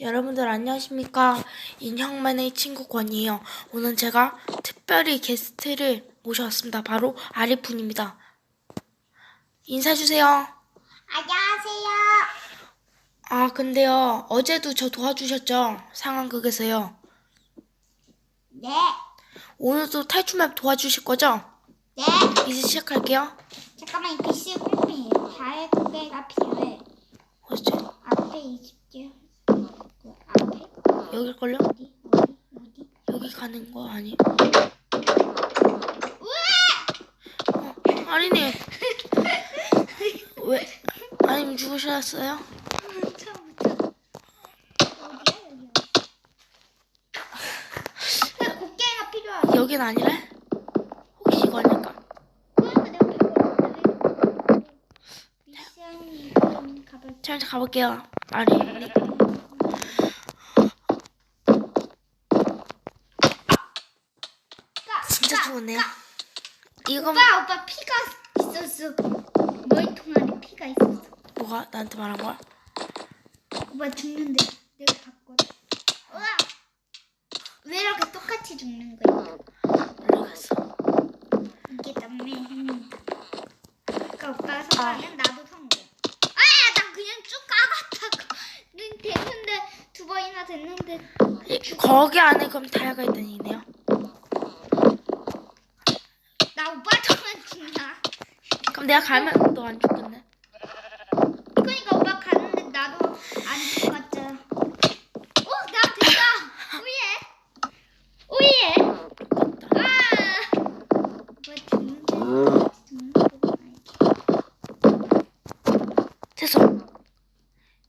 여러분들 안녕하십니까? 인형만의 친구 권이에요. 오늘 제가 특별히 게스트를 모셔왔습니다. 바로 아리푼입니다. 인사해주세요. 안녕하세요. 아, 근데요, 어제도 저 도와주셨죠? 상황극에서요. 네, 오늘도 탈출맵 도와주실 거죠? 네. 이제 시작할게요. 잠깐만 이 PC 꿀이에요. 잘 고개가 필요해. 어째? 앞에 20개. 여길걸요? 어디 어디 어디? 여기 가는 거 아니? 어, 아리님. 왜? 아님 죽으셨어요? 곡괭이가. 여긴 아니래? 혹시 이거 아닐까? 그러니까 가볼게요. 아리. 진짜 좋으네요. 이거 오빠 오빠 피가 있었어. 머리통 안에 피가 있었어. 뭐가 나한테 말한 거야? 오빠 죽는데 내가 봤거든. 우와! 왜 이렇게 똑같이 죽는 거야? 모르겠어. 이게 남매 행위다. 그러니까 오빠가 성공하면 나도 성공. 아, 나 그냥 쭉 까갔다가 눈 됐는데 두 번이나 됐는데 이- 거기 안에 그럼 다이아가 있다는 얘기네요. 나 오빠처럼 죽나? 그럼 내가 가면 너 안 죽겠네. 그러니까 오빠 갔는데 나도 안 죽었잖아. 오, 나 됐다. 오예. 오예. 아. 죽는데 됐어.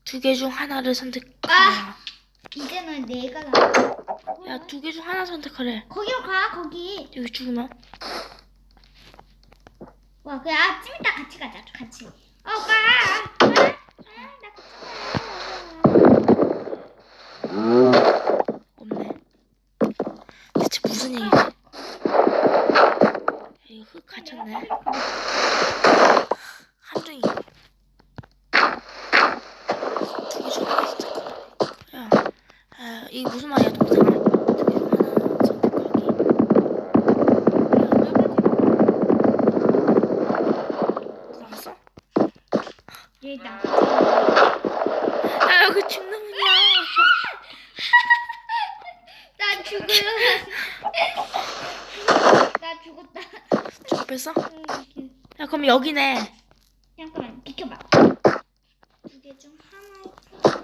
두 개 중 하나를 선택. 아. 이제는 내가 나. 야, 두 개 중 하나 선택하래. 거기로 가 거기. 여기 죽으면? 와 그래 아, 좀 이따 같이 가자 같이. 어, 오빠. 아, 아, 나 같이 없네. 대체 무슨 얘기지? 야, 이거 흙 갇혔네. 함정이. 두개 중 하나 선택하래. 야, 야, 이게 무슨 말이야, 동생아? 두개 중 하나 선택하기. 나갔어? 얘 나. 아, 여기 죽는이야. 나 죽을라. 나 죽었다. 죽었어? 응, 야, 그럼 여기네. 잠깐만 비켜봐. 두 개 중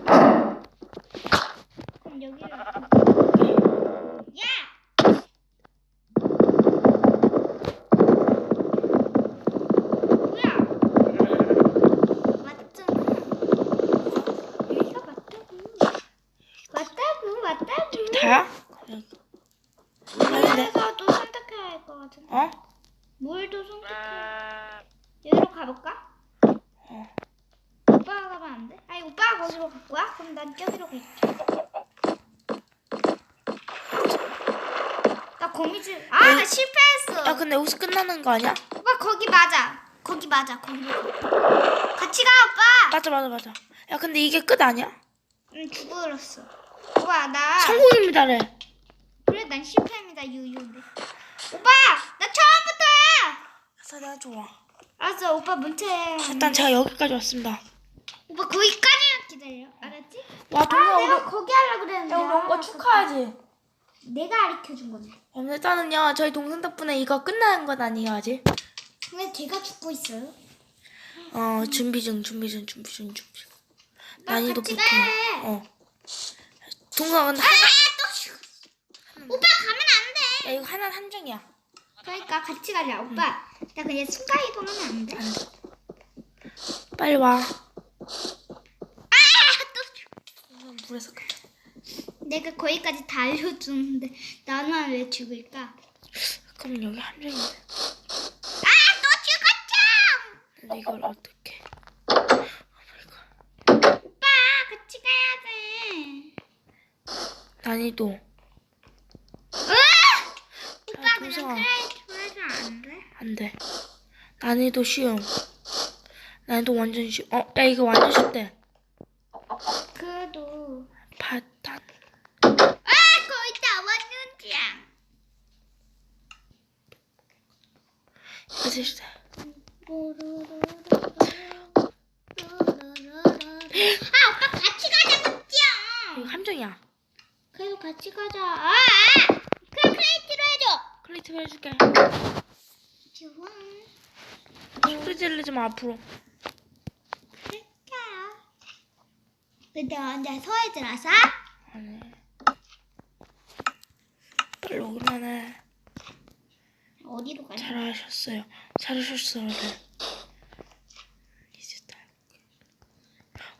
하나. 그럼 여기를. 야! 다야? 여기. 아닌데? 그래서도 선택해야 할 것 같은데. 어? 뭘도 선택해. 여기로 가볼까? 어. 오빠가 가면 안 돼? 아니 오빠가 거기로 갈 거야? 그럼 난 저기로 갈게. 나 거미줄. 아, 나 실패했어. 야, 근데 여기서 끝나는 거 아니야? 오빠 거기 맞아. 거기 맞아. 거기로 가. 같이 가 오빠. 맞아, 맞아, 맞아. 야, 근데 이게 끝 아니야? 응 죽어버렸어. 오빠 나. 성공입니다래. 그래 난 실패입니다 유유인데. 오빠 나 처음부터야. 그래서 내가 좋아. 알았어 오빠 문채. 일단 제가 여기까지 왔습니다. 오빠 거기까지만 기다려. 알았지? 와, 동아, 아, 우리, 내가 거기 하려고 그랬는데. 야, 우리 온거 축하하지? 내가 가르쳐 준 건데. 여러분, 일단은요, 저희 동생 덕분에 이거 끝나는 건 아니에요, 아직. 왜 제가 죽고 있어요? 어, 준비 중, 준비 중, 준비 중, 준비 중. 나 난이도 같이 보통. 가. 어. 동생은 아, 한, 또 죽. 오빠 가면 안 돼. 야, 이거 하나 한정이야. 그러니까 같이 가자, 오빠. 나 그냥 순간 이동하면 안 돼. 안 돼. 빨리 와. 아, 또 죽. 물에서 끝. 내가 거기까지 다 알려줬는데 나는 왜 죽을까? 그럼 여기 함정인데. 아, 또 죽었죠. 근데 이걸 어떻게. 오빠 같이 가야 돼. 난이도. 으아! 오빠 야, 그냥. 크레이트 해서 안 돼? 안 돼. 난이도 쉬움. 난이도 완전 쉬. 어, 야 이거 완전 쉽대. 그래도 파탄. 아 거의 다 왔는데. 시작. 아 오빠 같이 가자고 이거 짱. 함정이야. 그래도 같이 가자. 아, 아. 그래 크레이트로 해줘. 클리트 해줄게. 좋아. 소리 질르지 마 앞으로. 그럴까요? 근데 언제 서해 들어서? 아니. 빨리 오기만 해. 어디로 가냐? 잘하셨어요. 네. 이제 다.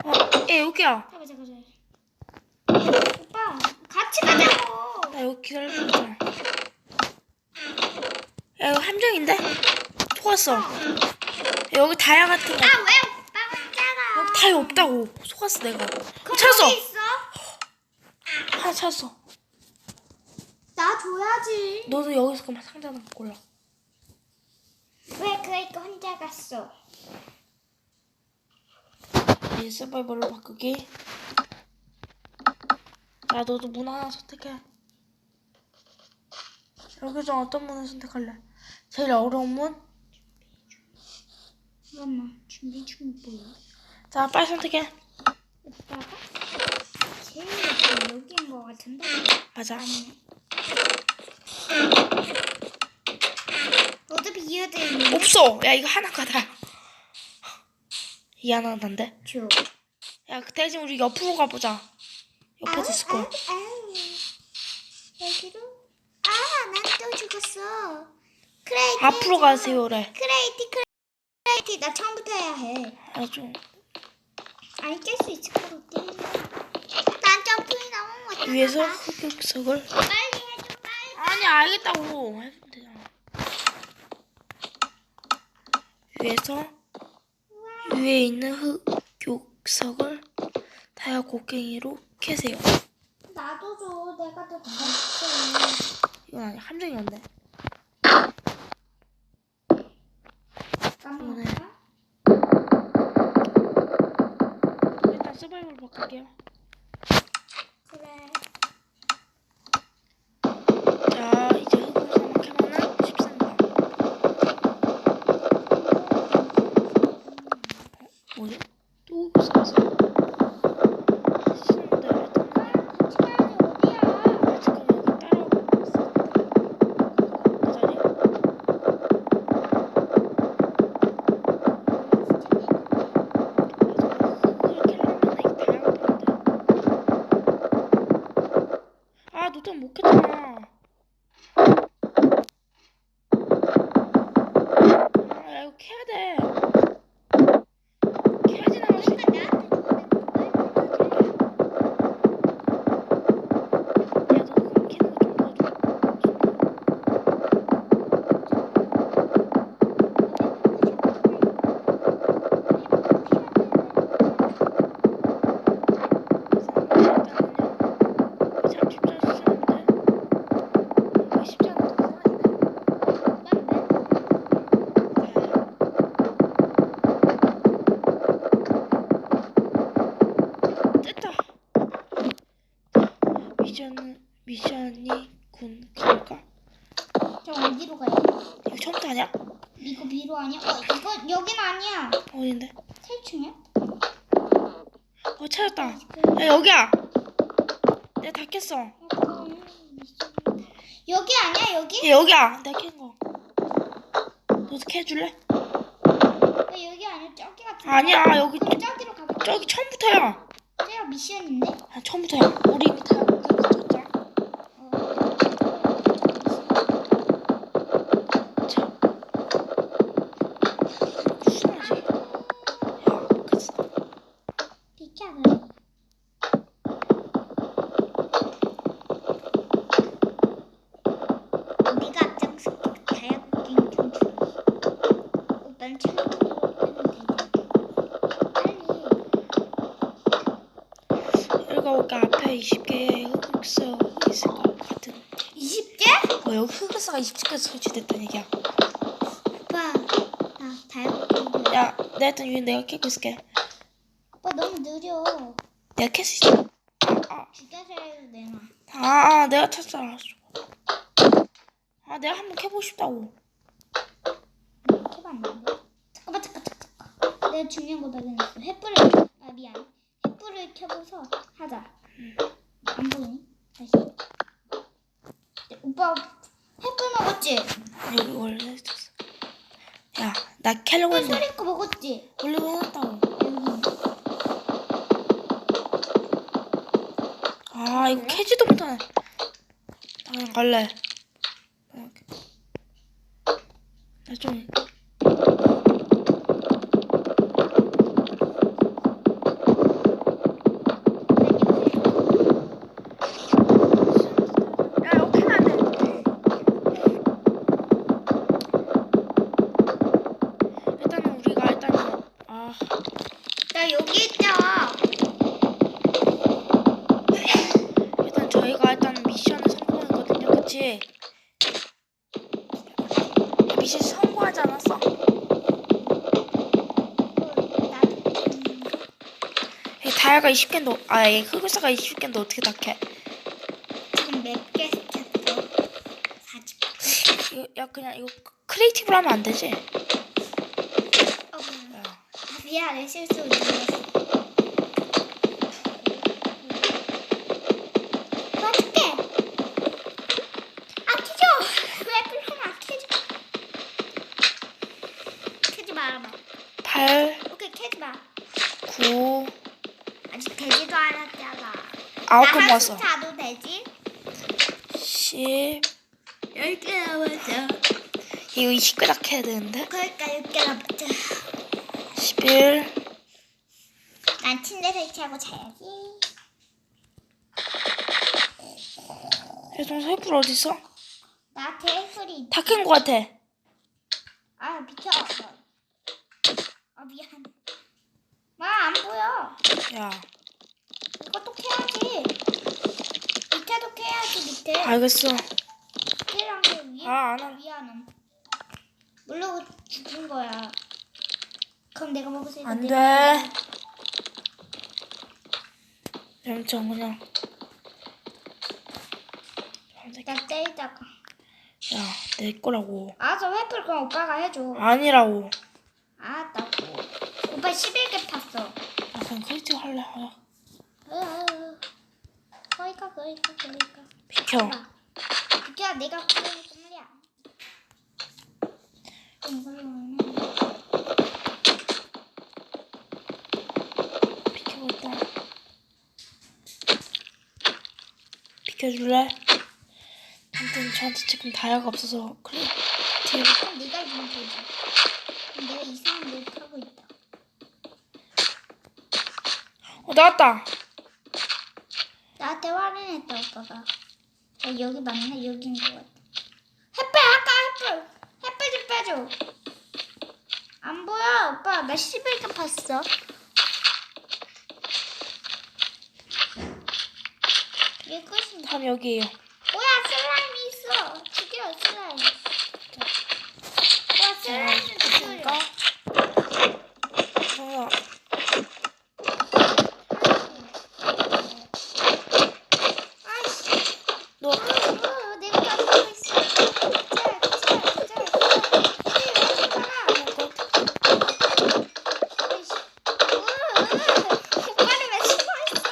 어, 예 여기야. 잠깐 잠깐. 오빠 같이 가자고. 나 여기 기다려줬잖아. 야 이거 함정인데? 속았어. 여기 다이아 같은 거. 아왜 오빠 혼자가? 여기 다이아 없다고. 속았어 내가. 그럼 찾았어. 있어? 하나 찾았어. 나 줘야지. 너도 여기서 그만 상자 하나 골라. 왜 그러니까 혼자 갔어? 이제 서바이벌로 바꾸기. 야 너도 문 하나 선택해. 여기 중 어떤 문을 선택할래? 제일 어려운 문? 잠깐만 준비 중이 뭐야? 자 빨리 선택해. 오빠가 제일 약간 여기인 것 같은데? 맞아. 아니 있는 없어. 야 이거 하나 가 다. 이 하나 난데. 줘. 야, 그 대신 우리 옆으로 가보자. 옆에도 있을 거야. 아우. 여기로? 아, 난 또 죽었어. 크레이티. 앞으로 가세요래. 크레이티, 크레이티. 나 처음부터 해야 해. 아주. 아니, 깰수 있을 것 같아. 난 점프이 너무 못하나 위에서 봐. 흑역석을. 빨리 해줘, 빨리. 아니, 알겠다고. 해주면 되잖아. 위에서 위에 있는 흑역석을 다이아 곡괭이로 캐세요. 나도 줘. 내가 더 잘했어. 이건 아니 함정이었네. 까먹었다. 일단 서바이벌 바꿀게요. 됐다. 미션은 미션이 군 갈까? 저 어디로 가야 이거 처음부터 아니야? 이거 비로 아니야? 어, 이거 여긴 아니야. 어딘데? 3층이야? 어 찾았다. 야 여기야. 내가 다 깼어. 야 여기 아니야 여기? 여기야. 내가 깬 거. 너도 캐줄래? 어, 여기 아니야 저기 같은. 아니야 여기 그럼 저기로 가볼까? 저기 처음부터야. 미션인데. 아 처음부터야. 우리 이미 다끝 여기가 앞에 20개의 흑흑서 있을 것 같은. 20개? 어, 여기 흑흑서가 20개 설치됐다는 얘기야. 오빠 나 다이아고갱 야, 내가 일단 위에 내가 캐고 있을게. 오빠 너무 느려. 내가 캘수 있어. 아, 해도 되나? 아, 아 내가 찾아라. 아, 내가 한번 캐보고 싶다고. 해봤는데? 잠깐만 잠깐 잠깐 잠깐. 내가 중요한 거 발견했어. 횃불을 아 미안. 횃불을 켜고서 하자. 안 보이니? 다시. 네, 오빠 횃불 먹었지? 여기 원래 있었어. 야, 나 했는데 소리 거 먹었지? 올리고 해놨다고. 아, 이거 캐지도 못하네. 나 그냥 갈래. 나 좀. 다이아가 20개인데, 아, 이 흑요사가 20개인데 어떻게 다 캐? 지금 몇개 시켰어? 40. 이거, 야, 그냥 이거 크리에이티브로 하면 안 되지? 어, 야, 아, 미안해 실수 눌렀어. 어떡해? 안 켜져. 왜 불하면 안 켜져? 켜지 말아봐. 8, 오케이 켜지 마. 9, 아직 되지도 않았잖아. 9개 모았어. 자도 되지? 10, 10개 남았어. 이거 20개 다 캐야 되는데? 그러니까 6개 남았죠. 11, 난 침대 설치하고 자야지. 해동 쇠불 어딨어? 나한테 소리. 다캔거 같아. 아 비켜. 아 미안. 마 안 보여. 야, 캐야지. 밑에도 캐야지 밑에. 알겠어. 밑에랑 그 위에. 아, 안 할- 미안함. 물론 죽은 거야. 그럼 내가 있는. 안 돼. 염청 그냥. 나 때리다가. 야, 내 거라고. 알았어 횃불 그럼 오빠가 해줘. 아니라고. 알았다고. 오빠 11개 팠어. 나 그냥 크리티브 할래. 아. 거기가 거기가. 비켜. 비켜 내가 그러는 말이야. 비켜볼까? 비켜줄래? 아무튼 저한테 지금 다이아가 없어서 크리티브. 그럼 네가 이기면 되지. 그럼 내가 이상한 걸 타고 있다. 어, 나왔다. 나한테 확인했다 오빠가. 야, 여기 맞나? 여기인 것 같아. 햇볕 아까 햇볕. 햇볕 좀 빼줘. 안 보여 오빠. 나 11개 봤어. 이게 끝인데. 다음 여기에요. 뭐야 슬라임이 있어. 죽여 슬라임. 와 슬라임 좀 죽여. 그러니까. 정아, 아이씨. 너 어, 어, 내가 가지고 있어. 짤, 짤, 짤, 짤. 왜 가라? 아이씨. 어, 어. 오빠는 왜 숨어 있어?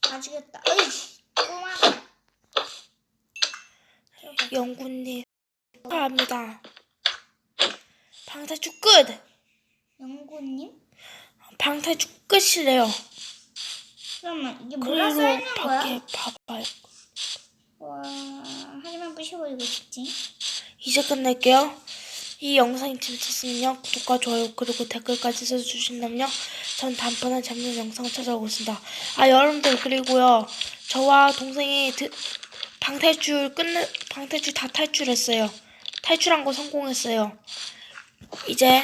다 죽였다. 어이씨. 꼬마. 영구님 축하합니다. 방탈출 끝. 영구님? 방탈출 끝이래요. 그러면 이게 그리고 뭐라 써있는 거야? 밖에 봐봐요. 와, 하지만 부셔버리고 싶지. 이제 끝낼게요. 이 영상이 재밌었으면요 구독과 좋아요 그리고 댓글까지 써주신다면요 전 다음번에 재밌는 영상 찾아오겠습니다. 아 여러분들 그리고요 저와 동생이 드, 방탈출 끝내 방탈출 다 탈출했어요. 탈출한 거 성공했어요. 이제